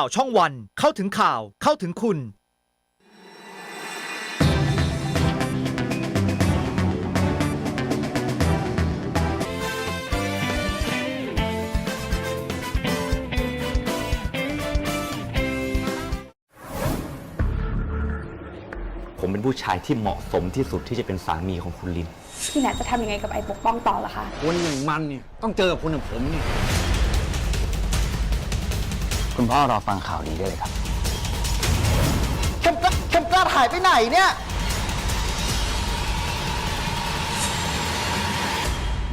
ข่าวช่องวัน เข้าถึงข่าวเข้าถึงคุณ ผมเป็นผู้ชายที่เหมาะสมที่สุดที่จะเป็นสามีของคุณลิน พี่แนทจะทำยังไงกับไอ้ปกป้องต่อล่ะคะ คนอย่างมันเนี่ยต้องเจอกับคนอย่างผมเนี่ย คุณพ่อรอฟังข่าวดีได้เลยครับเข็มกลัดเข็มกลัดหายไปไหนเนี่ย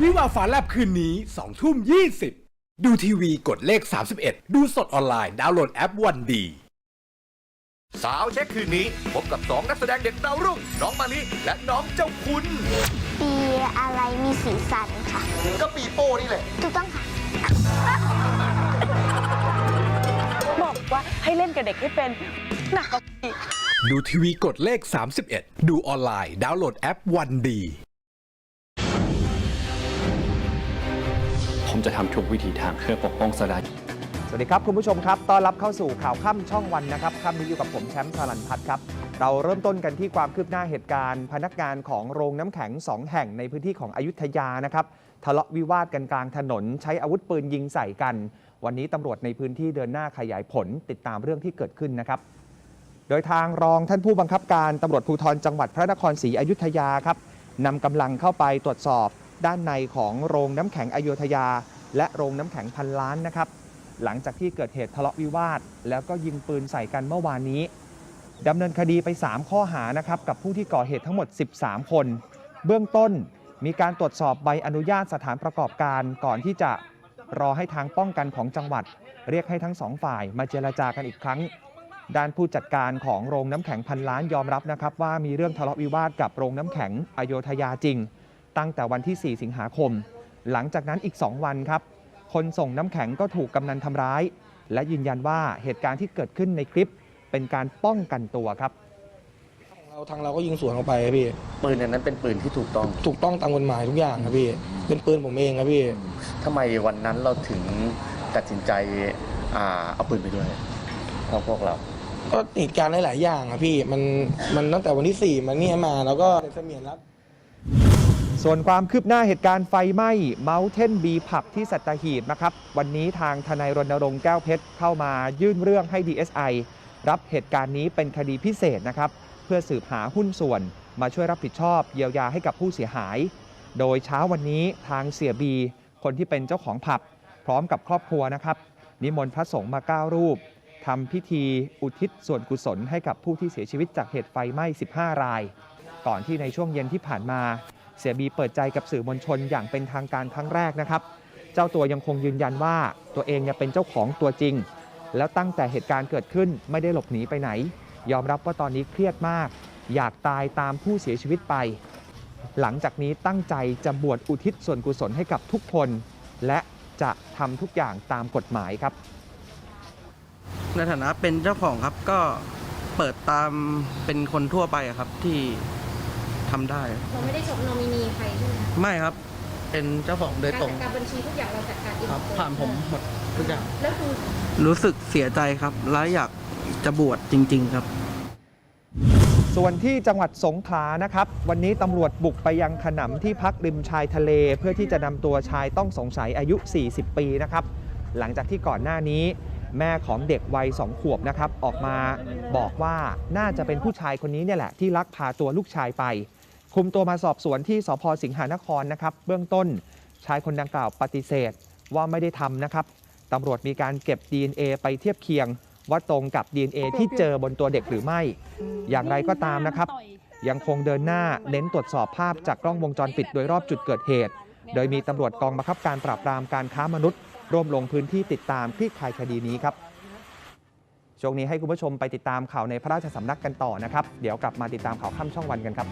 วิวาฟ้าแลบคืนนี้2ทุ่ม 20 ดูทีวีกดเลข 31 ดูสดออนไลน์ ดาวน์โหลดแอปวันดี สาวเช็คคืนนี้พบกับ2นักแสดงเด็กดาวรุ่ง น้องมาลิและน้องเจ้าคุณ ปีอะไรมีสีสันค่ะ ก็ปีโป้นี่แหละ ถูกต้องค่ะบอก ว่าให้เล่นกับเด็กให้เป็นหนักกว่าอีก ดูทีวีกดเลข 31 ดูออนไลน์ ดาวน์โหลดแอปวันดี ผมจะทำทุกวิธีทางเพื่อปกป้องสดาสวัสดีครับ คุณผู้ชมครับ ต้อนรับเข้าสู่ข่าวค่ำช่องวันนะครับค่ำนี้อยู่กับผมแชมป์สลันพัฒน์ครับ เราเริ่มต้นกันที่ความคืบหน้าเหตุการณ์ พนักงานของโรงน้ำแข็ง2แห่งในพื้นที่ของอยุธยานะครับทะเลาะวิวาทกันกลางถนน ใช้อาวุธปืนยิงใส่กัน วันนี้ตำรวจในพื้นที่เดินหน้าขยายผลติดตามเรื่องที่เกิดขึ้นนะครับ โดยทางรองท่านผู้บังคับการตำรวจภูธรจังหวัดพระนครศรีอยุธยาครับนำกำลังเข้าไปตรวจสอบด้านในของโรงน้ำแข็งอยุธยา และโรงน้ำแข็งพันล้านนะครับ หลังจากที่เกิดเหตุทะเลาะวิวาท แล้วก็ยิงปืนใส่กันเมื่อวานนี้ ดำเนินคดีไป 3 ข้อหานะครับกับผู้ที่ก่อเหตุทั้งหมด 13 คน เบื้องต้นมีการตรวจสอบใบอนุญาตสถานประกอบการก่อนที่จะรอให้ทางป้องกันของจังหวัด เรียกให้ทั้งสองฝ่ายมาเจรจากันอีกครั้ง ด้านผู้จัดการของโรงน้ำแข็งพันล้านยอมรับนะครับว่ามีเรื่องทะเลาะวิวาทกับโรงน้ำแข็งอโยธยาจริง ตั้งแต่วันที่ 4 สิงหาคม หลังจากนั้นอีก 2 วันครับ คนส่งน้ำแข็งก็ถูกกำนันทำร้าย และยืนยันว่าเหตุการณ์ที่เกิดขึ้นในคลิป เป็นการป้องกันตัวครับเราทางเราก็ยิงสวนเข้าไปครับพี่ปืนนั้นเป็นปืนที่ถูกต้องถูกต้องตามกฎหมายทุกอย่างครับพี่เป็นปืนผมเองครับพี่ทำไมวันนั้นเราถึงตัดสินใจอ่าเอาปืนไปด้วยเพราะพวกเรา ก็เหตุการณ์หลายๆอย่างครับพี่มันมันตั้งแต่วันที่4มาเนี่ยมาแล้วก็เสมียนรักส่วนความคืบหน้าเหตุการณ์ไฟไหม้เมาเทนบีผับที่สัตหีบนะครับ วันนี้ทางทนายรณรงค์แก้วเพชรเข้ามายื่นเรื่องให้ DSI รับเหตุการณ์นี้เป็นคดีพิเศษนะครับ เพื่อสืบหาหุ้นส่วน มาช่วยรับผิดชอบเยียวยาให้กับผู้เสียหาย โดยเช้าวันนี้ทางเสียบี คนที่เป็นเจ้าของผับ พร้อมกับครอบครัวนะครับ นิมนต์พระสงฆ์มาเก้ารูปทำพิธีอุทิศส่วนกุศลให้กับผู้ที่เสียชีวิตจากเหตุไฟไหม้ 15 ราย ก่อนที่ในช่วงเย็นที่ผ่านมา เสียบีเปิดใจกับสื่อมวลชนอย่างเป็นทางการครั้งแรกนะครับ เจ้าตัวยังคงยืนยันว่าตัวเองเนี่ยเป็นเจ้าของตัวจริง แล้วตั้งแต่เหตุการณ์เกิดขึ้นไม่ได้หลบหนีไปไหน ยอมรับว่าตอนนี้เครียดมาก อยากตายตามผู้เสียชีวิตไป หลังจากนี้ตั้งใจจะบวชอุทิศส่วนกุศลให้กับทุกคน และจะทำทุกอย่างตามกฎหมายครับ ในฐานะเป็นเจ้าของครับก็เปิดตามเป็นคนทั่วไปอะครับที่ทำได้ เราไม่ได้จบนอมินีใครใช่ไหมคะไม่ครับ เป็นเจ้าของโดยการตรงจัดการบัญชีทุกอย่างเราจัดการเองครับ ผ่านผมหมดทุกอย่าง แล้วคือ รู้สึกเสียใจครับ และอยากจะบวชจริง ๆ ครับ ส่วนที่จังหวัดสงขลานะครับ วันนี้ตำรวจบุกไปยังขนำที่พักริมชายทะเล เพื่อที่จะนำตัวชายต้องสงสัยอายุ 40 ปีนะครับ หลังจากที่ก่อนหน้านี้ แม่ของเด็กวัยสองขวบนะครับ ออกมาบอกว่าน่าจะเป็นผู้ชายคนนี้เนี่ยแหละที่ลักพาตัวลูกชายไป คุมตัวมาสอบสวนที่สพสิงหานครนะครับ เบื้องต้นชายคนดังกล่าวปฏิเสธว่าไม่ได้ทำนะครับตำรวจมีการเก็บ DNA ไปเทียบเคียง ว่าตรงกับ DNA ที่เจอบนตัวเด็กหรือไม่ อย่างไรก็ตามนะครับ ยังคงเดินหน้าเน้นตรวจสอบภาพจากกล้องวงจรปิดโดยรอบจุดเกิดเหตุ โดยมีตำรวจกองบังคับการปราบปรามการค้ามนุษย์ ร่วมลงพื้นที่ติดตามคลี่คลายคดีนี้ครับช่วงนี้ให้คุณผู้ชมไปติดตามข่าวในพระราชสำนักกันต่อนะครับ เดี๋ยวกลับมาติดตามข่าวค่ำช่องวันกันครับ